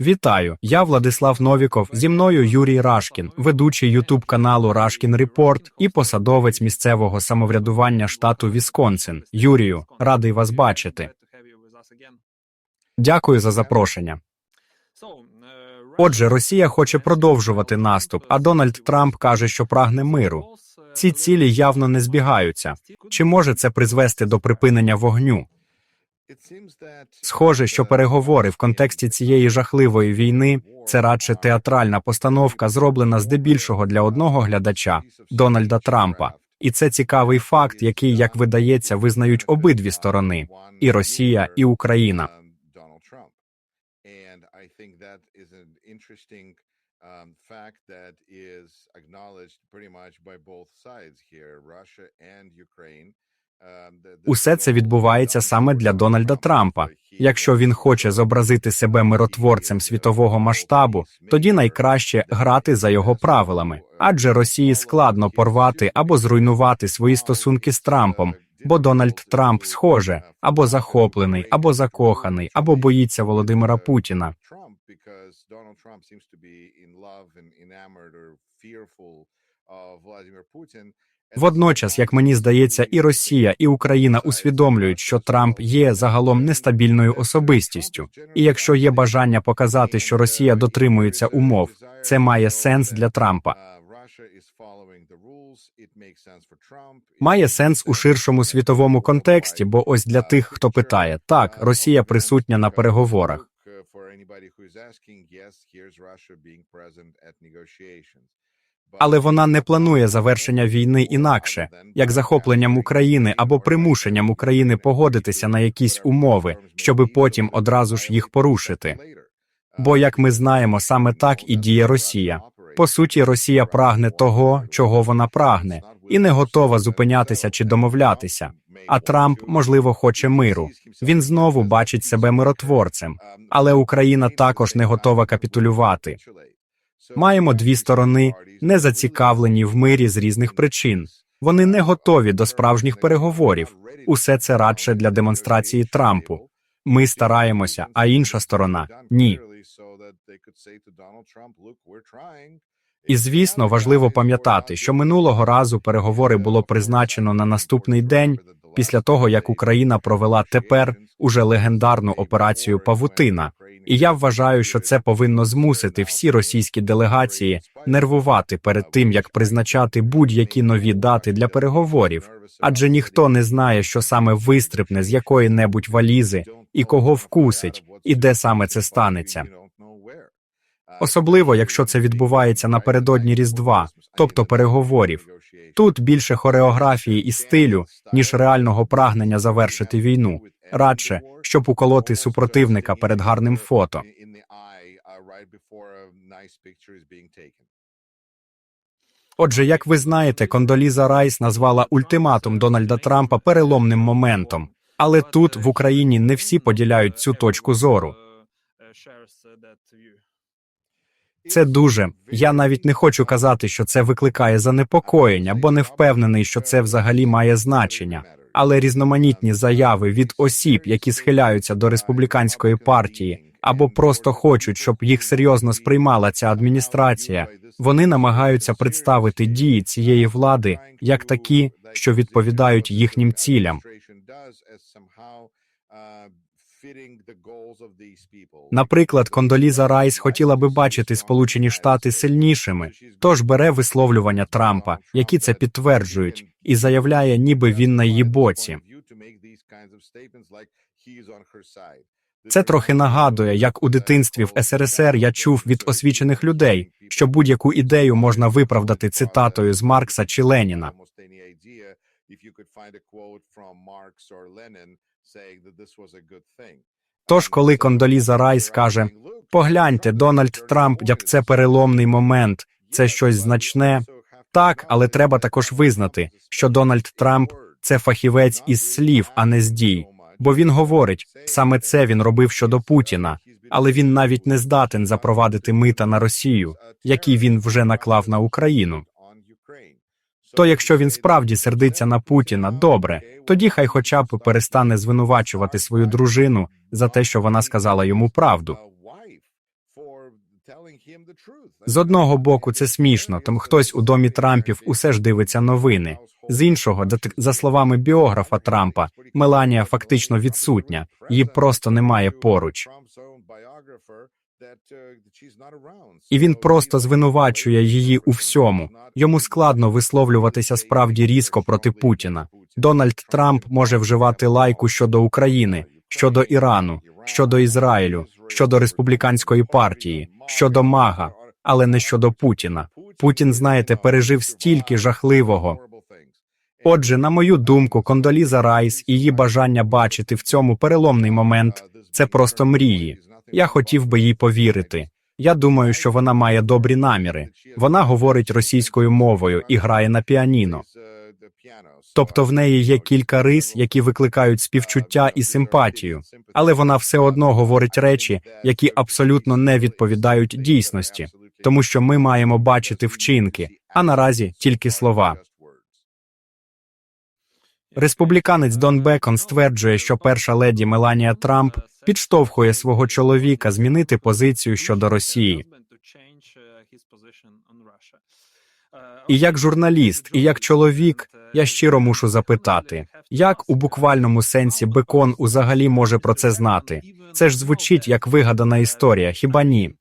Вітаю, я Владислав Новіков. Зі мною Юрій Рашкін, ведучий Ютуб каналу Рашкін Репорт і посадовець місцевого самоврядування штату Вісконсин. Юрію, радий вас бачити. Дякую за запрошення. Отже, Росія хоче продовжувати наступ, а Дональд Трамп каже, що прагне миру. Ці цілі явно не збігаються. Чи може це призвести до припинення вогню? Схоже, що переговори в контексті цієї жахливої війни це радше театральна постановка, зроблена здебільшого для одного глядача Дональда Трампа. І це цікавий факт, який, як видається, визнають обидві сторони і Росія, і Україна. Interesting um, fact that is acknowledged pretty much by both sides here, Russia and Ukraine. Усе це відбувається саме для Дональда Трампа. Якщо він хоче зобразити себе миротворцем світового масштабу, тоді найкраще грати за його правилами, адже Росії складно порвати або зруйнувати свої стосунки з Трампом, бо Дональд Трамп схоже або захоплений, або закоханий, або боїться Володимира Путіна. Trump Водночас, як мені здається, і Росія, і Україна усвідомлюють, що Трамп є загалом нестабільною особистістю. І якщо є бажання показати, що Росія дотримується умов, це має сенс для Трампа. Має сенс у ширшому світовому контексті, бо ось для тих, хто питає, так, Росія присутня на переговорах. Але вона не планує завершення війни інакше, як захопленням України або примушенням України погодитися на якісь умови, щоби потім одразу ж їх порушити. Бо, як ми знаємо, саме так і діє Росія. По суті, Росія прагне того, чого вона прагне, і не готова зупинятися чи домовлятися. А Трамп, можливо, хоче миру. Він знову бачить себе миротворцем, але Україна також не готова капітулювати. Маємо дві сторони, не зацікавлені в мирі з різних причин. Вони не готові до справжніх переговорів. Усе це радше для демонстрації Трампу. Ми стараємося, а інша сторона ні. І звісно, важливо пам'ятати, що минулого разу переговори було призначено на наступний день після того, як Україна провела тепер уже легендарну операцію Павутина. І я вважаю, що це повинно змусити всі російські делегації нервувати перед тим, як призначати будь-які нові дати для переговорів, адже ніхто не знає, що саме вистрибне з якої-небудь валізи і кого вкусить, і де саме це станеться. Особливо, якщо це відбувається напередодні Різдва, тобто переговорів. Тут більше хореографії і стилю, ніж реального прагнення завершити війну, радше щоб уколоти супротивника перед гарним фото. Отже, як ви знаєте, Кондоліза Райс назвала ультиматум Дональда Трампа переломним моментом, але тут в Україні не всі поділяють цю точку зору. Це дуже. Я навіть не хочу казати, що це викликає занепокоєння, бо не впевнений, що це взагалі має значення. Але різноманітні заяви від осіб, які схиляються до республіканської партії, або просто хочуть, щоб їх серйозно сприймала ця адміністрація, вони намагаються представити дії цієї влади як такі, що відповідають їхнім цілям. Наприклад, Кондоліза Райс хотіла би бачити Сполучені Штати сильнішими, тож бере висловлювання Трампа, які це підтверджують, і заявляє, ніби він на її боці. Це трохи нагадує, як у дитинстві в СРСР я чув від освічених людей, що будь-яку ідею можна виправдати цитатою з Маркса чи Леніна. Тож, коли Кондоліза Райс каже: погляньте, Дональд Трамп, як це переломний момент, це щось значне. Так, але треба також визнати, що Дональд Трамп це фахівець із слів, а не з дій. Бо він говорить саме це він робив щодо Путіна, але він навіть не здатен запровадити мита на Росію, які він вже наклав на Україну. То якщо він справді сердиться на Путіна, добре, тоді хай хоча б перестане звинувачувати свою дружину за те, що вона сказала йому правду. З одного боку, це смішно, тому хтось у домі Трампів усе ж дивиться новини. З іншого, за- словами біографа Трампа, Меланія фактично відсутня, її просто немає поруч. І він просто звинувачує її у всьому. Йому складно висловлюватися справді різко проти Путіна. Дональд Трамп може вживати лайку щодо України, щодо Ірану, щодо Ізраїлю, щодо республіканської партії, щодо Мага, але не щодо Путіна. Путін, знаєте, пережив стільки жахливого. Отже, на мою думку, Кондоліза Райс і її бажання бачити в цьому переломний момент це просто мрії. Я хотів би їй повірити. Я думаю, що вона має добрі наміри. Вона говорить російською мовою і грає на піаніно. Тобто в неї є кілька рис, які викликають співчуття і симпатію, але вона все одно говорить речі, які абсолютно не відповідають дійсності, тому що ми маємо бачити вчинки, а наразі тільки слова. Республіканець Дон Бекон стверджує, що перша леді Меланія Трамп підштовхує свого чоловіка змінити позицію щодо Росії. І як журналіст, і як чоловік, я щиро мушу запитати, як у буквальному сенсі Бекон узагалі може про це знати? Це ж звучить як вигадана історія, хіба ні?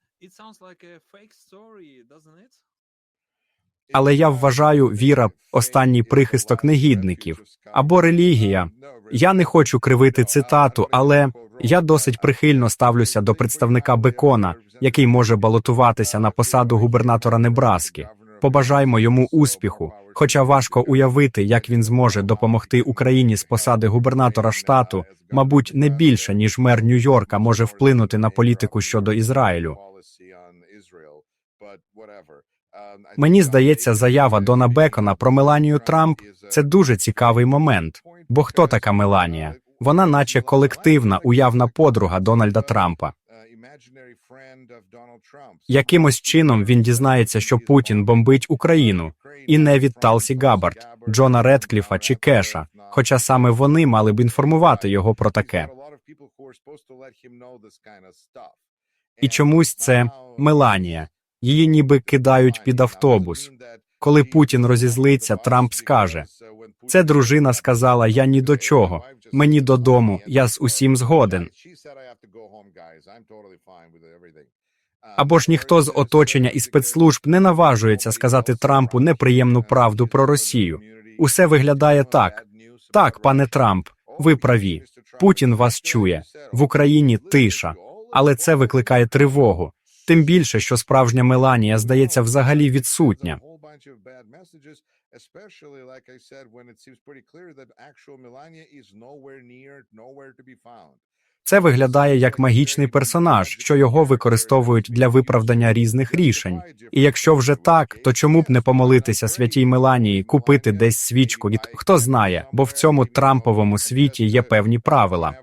Але я вважаю, віра останній прихисток негідників або релігія. Я не хочу кривити цитату, але я досить прихильно ставлюся до представника Бекона, який може балотуватися на посаду губернатора Небраски. Побажаймо йому успіху, хоча важко уявити, як він зможе допомогти Україні з посади губернатора штату, мабуть, не більше ніж мер Нью-Йорка може вплинути на політику щодо Ізраїлю. Мені здається, заява Дона Бекона про Меланію Трамп це дуже цікавий момент. Бо хто така Меланія? Вона, наче колективна, уявна подруга Дональда Трампа. Якимось чином він дізнається, що Путін бомбить Україну, і не від Талсі Габард, Джона Редкліфа чи Кеша, хоча саме вони мали б інформувати його про таке. І чомусь це Меланія. Її ніби кидають під автобус. Коли Путін розізлиться, Трамп скаже: це дружина сказала: Я ні до чого, мені додому, я з усім згоден. Або ж ніхто з оточення і спецслужб не наважується сказати Трампу неприємну правду про Росію. Усе виглядає так. Так, пане Трамп, ви праві. Путін вас чує в Україні тиша, але це викликає тривогу. Тим більше, що справжня Меланія здається взагалі відсутня. Це виглядає як магічний персонаж, що його використовують для виправдання різних рішень. І якщо вже так, то чому б не помолитися святій Меланії, купити десь свічку? І хто знає, бо в цьому Трамповому світі є певні правила.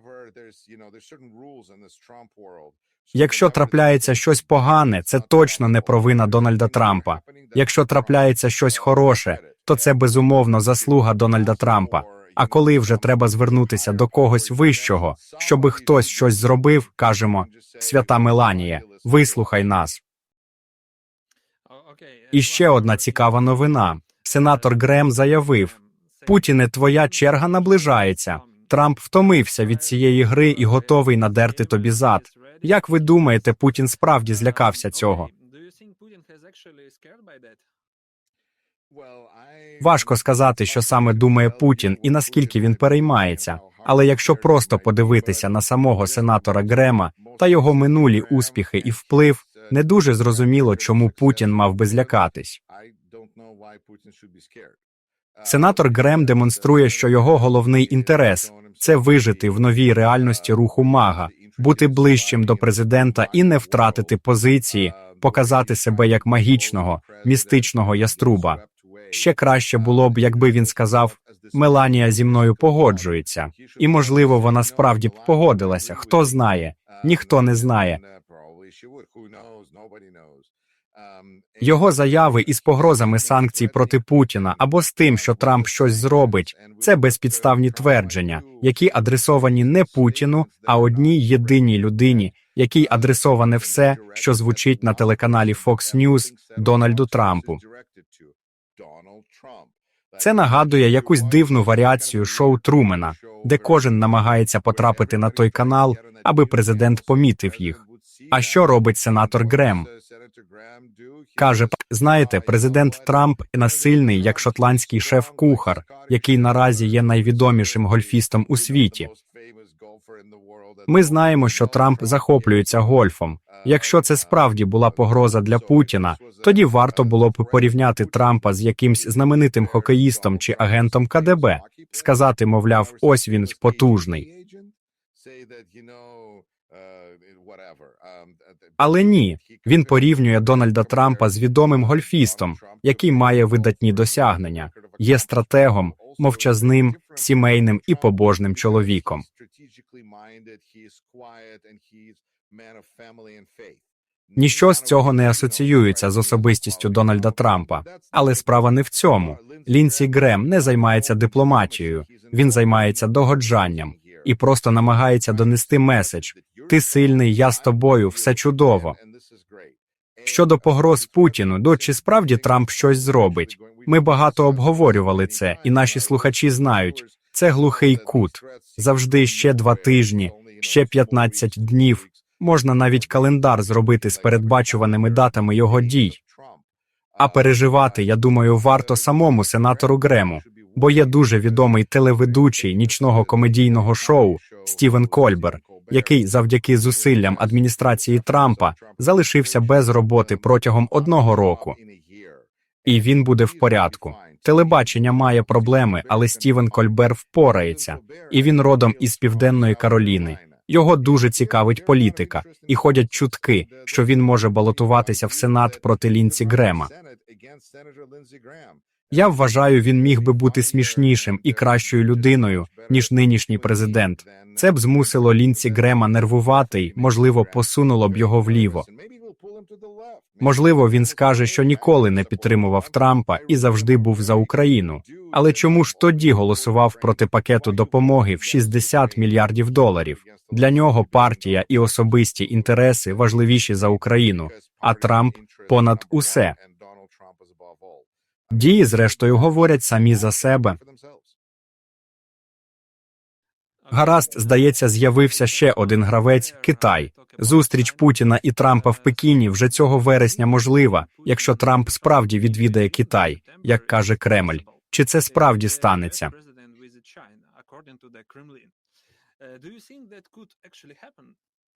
Якщо трапляється щось погане, це точно не провина Дональда Трампа. Якщо трапляється щось хороше, то це безумовно заслуга Дональда Трампа. А коли вже треба звернутися до когось вищого, щоби хтось щось зробив, кажемо свята Меланія, вислухай нас. І ще одна цікава новина. Сенатор Грем заявив: Путіне, твоя черга наближається. Трамп втомився від цієї гри і готовий надерти тобі зад. Як ви думаєте, Путін справді злякався цього? Важко сказати, що саме думає Путін і наскільки він переймається. Але якщо просто подивитися на самого сенатора Грема та його минулі успіхи і вплив, не дуже зрозуміло, чому Путін мав би злякатись. Сенатор Грем демонструє, що його головний інтерес це вижити в новій реальності руху мага, бути ближчим до президента і не втратити позиції, показати себе як магічного, містичного яструба. Ще краще було б, якби він сказав: Меланія зі мною погоджується, і можливо, вона справді б погодилася. Хто знає? Ніхто не знає. Його заяви із погрозами санкцій проти Путіна або з тим, що Трамп щось зробить, це безпідставні твердження, які адресовані не Путіну, а одній єдиній людині, який адресоване все, що звучить на телеканалі Fox News Дональду Трампу. Це нагадує якусь дивну варіацію шоу Трумена, де кожен намагається потрапити на той канал, аби президент помітив їх. А що робить сенатор Грем? Каже, знаєте, президент Трамп насильний як шотландський шеф-кухар, який наразі є найвідомішим гольфістом у світі. Ми знаємо, що Трамп захоплюється гольфом. Якщо це справді була погроза для Путіна, тоді варто було б порівняти Трампа з якимсь знаменитим хокеїстом чи агентом КДБ, сказати, мовляв, ось він потужний. Але ні, він порівнює Дональда Трампа з відомим гольфістом, який має видатні досягнення, є стратегом, мовчазним, сімейним і побожним чоловіком. Ніщо з цього не асоціюється з особистістю Дональда Трампа, але справа не в цьому. Лінсі Грем не займається дипломатією, він займається догоджанням і просто намагається донести меседж: ти сильний, я з тобою, все чудово. Щодо погроз Путіну, до чи справді Трамп щось зробить? Ми багато обговорювали це, і наші слухачі знають. Це глухий кут. Завжди ще два тижні, ще 15 днів. Можна навіть календар зробити з передбачуваними датами його дій. А переживати, я думаю, варто самому сенатору Грему, бо є дуже відомий телеведучий нічного комедійного шоу Стівен Кольбер, який завдяки зусиллям адміністрації Трампа залишився без роботи протягом одного року. І він буде в порядку. Телебачення має проблеми, але Стівен Кольбер впорається, і він родом із південної Кароліни. Його дуже цікавить політика, і ходять чутки, що він може балотуватися в Сенат проти Лінці Грема. Я вважаю, він міг би бути смішнішим і кращою людиною, ніж нинішній президент. Це б змусило Лінці Грема нервувати й, можливо, посунуло б його вліво. Можливо, він скаже, що ніколи не підтримував Трампа і завжди був за Україну. Але чому ж тоді голосував проти пакету допомоги в 60 мільярдів доларів? Для нього партія і особисті інтереси важливіші за Україну, а Трамп понад усе. Дії, зрештою, говорять самі за себе. Гаразд, здається, з'явився ще один гравець Китай. Зустріч Путіна і Трампа в Пекіні вже цього вересня можлива, якщо Трамп справді відвідає Китай, як каже Кремль. Чи це справді станеться?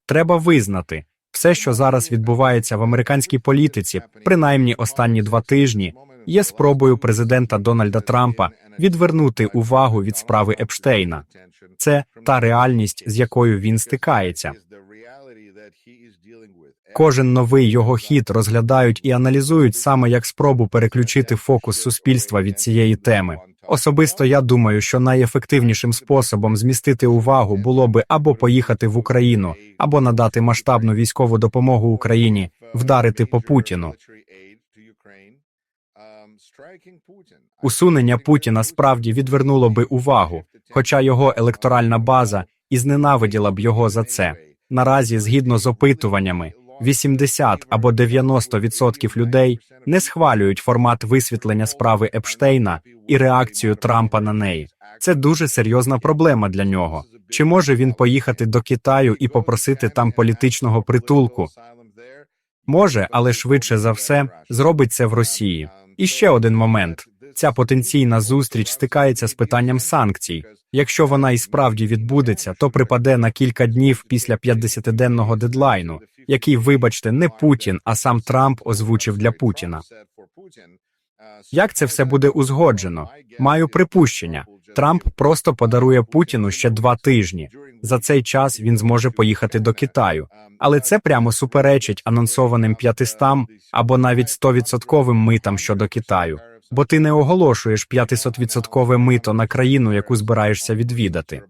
Треба визнати все, що зараз відбувається в американській політиці, принаймні останні два тижні, є спробою президента Дональда Трампа відвернути увагу від справи Епштейна. Це та реальність, з якою він стикається. Кожен новий його хід розглядають і аналізують саме як спробу переключити фокус суспільства від цієї теми. Особисто я думаю, що найефективнішим способом змістити увагу було би або поїхати в Україну, або надати масштабну військову допомогу Україні, вдарити по Путіну. Усунення Путіна справді відвернуло би увагу, хоча його електоральна база і зненавиділа б його за це. Наразі, згідно з опитуваннями, 80 або 90% людей не схвалюють формат висвітлення справи Епштейна і реакцію Трампа на неї. Це дуже серйозна проблема для нього. Чи може він поїхати до Китаю і попросити там політичного притулку? Може, але швидше за все зробить це в Росії. І ще один момент: ця потенційна зустріч стикається з питанням санкцій. Якщо вона і справді відбудеться, то припаде на кілька днів після 50-денного дедлайну, який, вибачте, не Путін, а сам Трамп озвучив для Путіна. Як це все буде узгоджено? Маю припущення. Трамп просто подарує Путіну ще два тижні. За цей час він зможе поїхати до Китаю, але це прямо суперечить анонсованим 500 або навіть 100% митам щодо Китаю, бо ти не оголошуєш 500% мито на країну, яку збираєшся відвідати.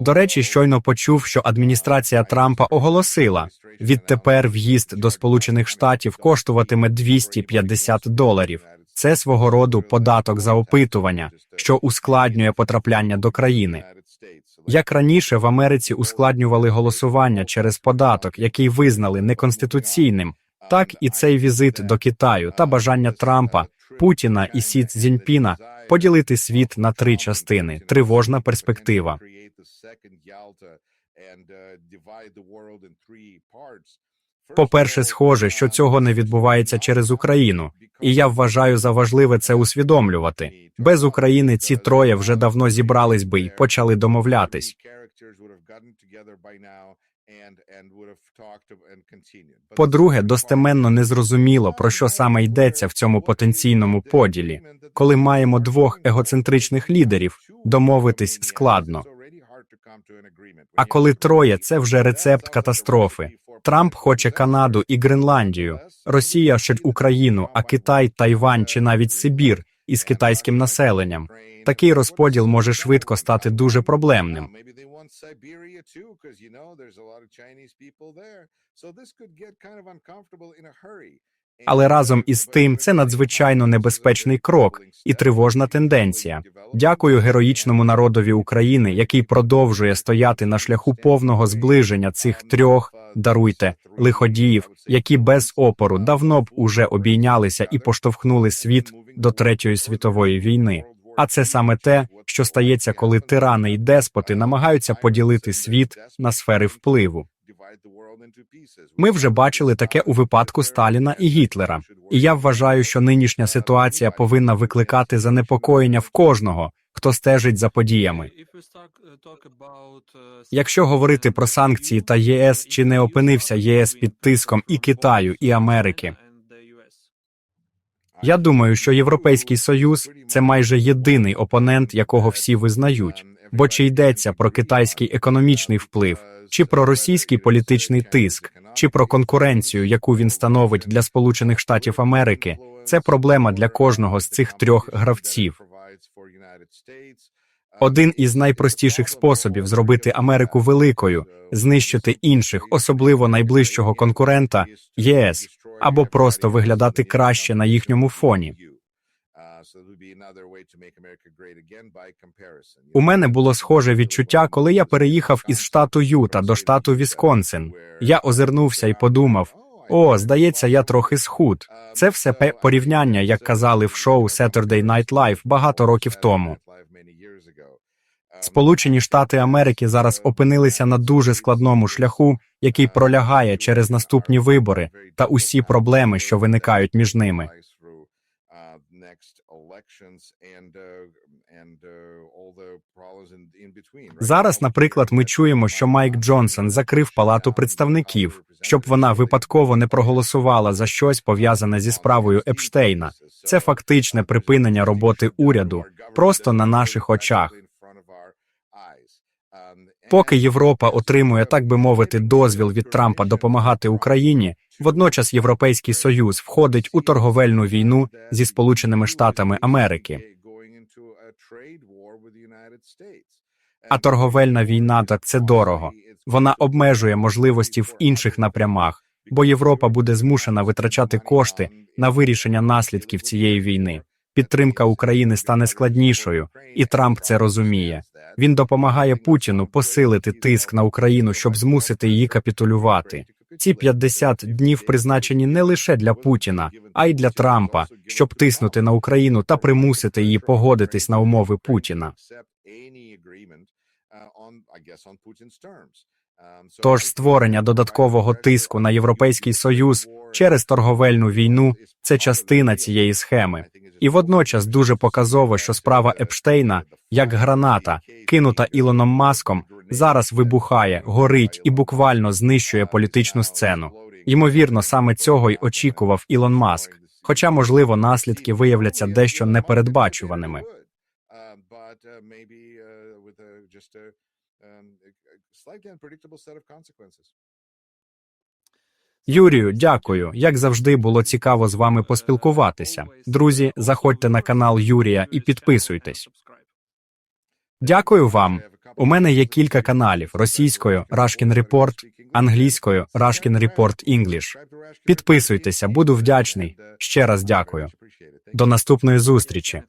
До речі, щойно почув, що адміністрація Трампа оголосила відтепер в'їзд до Сполучених Штатів коштуватиме 250 доларів. Це свого роду податок за опитування, що ускладнює потрапляння до країни. Як раніше в Америці ускладнювали голосування через податок, який визнали неконституційним, так і цей візит до Китаю та бажання Трампа, Путіна і Сі Цзіньпіна поділити світ на три частини тривожна перспектива. По-перше, схоже, що цього не відбувається через Україну, і я вважаю за важливе це усвідомлювати. Без України ці троє вже давно зібрались би й почали домовлятись. По-друге, достеменно незрозуміло, про що саме йдеться в цьому потенційному поділі. Коли маємо двох егоцентричних лідерів, домовитись складно. А коли троє, це вже рецепт катастрофи. Трамп хоче Канаду і Гренландію, Росія ще Україну, а Китай, Тайвань чи навіть Сибір із китайським населенням. Такий розподіл може швидко стати дуже проблемним. Але разом із тим це надзвичайно небезпечний крок і тривожна тенденція. Дякую героїчному народові України, який продовжує стояти на шляху повного зближення цих трьох даруйте лиходіїв, які без опору давно б уже обійнялися і поштовхнули світ до третьої світової війни. А це саме те, що стається, коли тирани й деспоти намагаються поділити світ на сфери впливу. Ми вже бачили таке у випадку Сталіна і Гітлера, і я вважаю, що нинішня ситуація повинна викликати занепокоєння в кожного, хто стежить за подіями. Якщо говорити про санкції та ЄС, чи не опинився ЄС під тиском і Китаю, і Америки? Я думаю, що Європейський Союз це майже єдиний опонент, якого всі визнають. Бо чи йдеться про китайський економічний вплив, чи про російський політичний тиск, чи про конкуренцію, яку він становить для Сполучених Штатів Америки, це проблема для кожного з цих трьох гравців. Один із найпростіших способів зробити Америку великою знищити інших, особливо найближчого конкурента ЄС, або просто виглядати краще на їхньому фоні. У мене було схоже відчуття, коли я переїхав із штату Юта до штату Вісконсин. Я озирнувся і подумав: о, здається, я трохи схуд. Це все порівняння, як казали в шоу Saturday Night Live багато років тому. Сполучені Штати Америки зараз опинилися на дуже складному шляху, який пролягає через наступні вибори та усі проблеми, що виникають між ними. Зараз, наприклад, ми чуємо, що Майк Джонсон закрив палату представників, щоб вона випадково не проголосувала за щось пов'язане зі справою Епштейна. Це фактичне припинення роботи уряду просто на наших очах. Поки Європа отримує, так би мовити, дозвіл від Трампа допомагати Україні, водночас Європейський Союз входить у торговельну війну зі Сполученими Штатами Америки. А торговельна війна так це дорого. Вона обмежує можливості в інших напрямах, бо Європа буде змушена витрачати кошти на вирішення наслідків цієї війни. Підтримка України стане складнішою, і Трамп це розуміє. Він допомагає Путіну посилити тиск на Україну, щоб змусити її капітулювати. Ці 50 днів призначені не лише для Путіна, а й для Трампа, щоб тиснути на Україну та примусити її погодитись на умови Путіна. Тож створення додаткового тиску на Європейський Союз через торговельну війну це частина цієї схеми. І водночас дуже показово, що справа Епштейна, як граната, кинута Ілоном Маском, зараз вибухає, горить і буквально знищує політичну сцену. Ймовірно, саме цього й очікував Ілон Маск. Хоча, можливо, наслідки виявляться дещо непередбачуваними. Юрію, дякую. Як завжди, було цікаво з вами поспілкуватися. Друзі, заходьте на канал Юрія і підписуйтесь. Дякую вам. У мене є кілька каналів російською Rushkin Report, англійською Rushkin Report English. Підписуйтеся, буду вдячний. Ще раз дякую. До наступної зустрічі.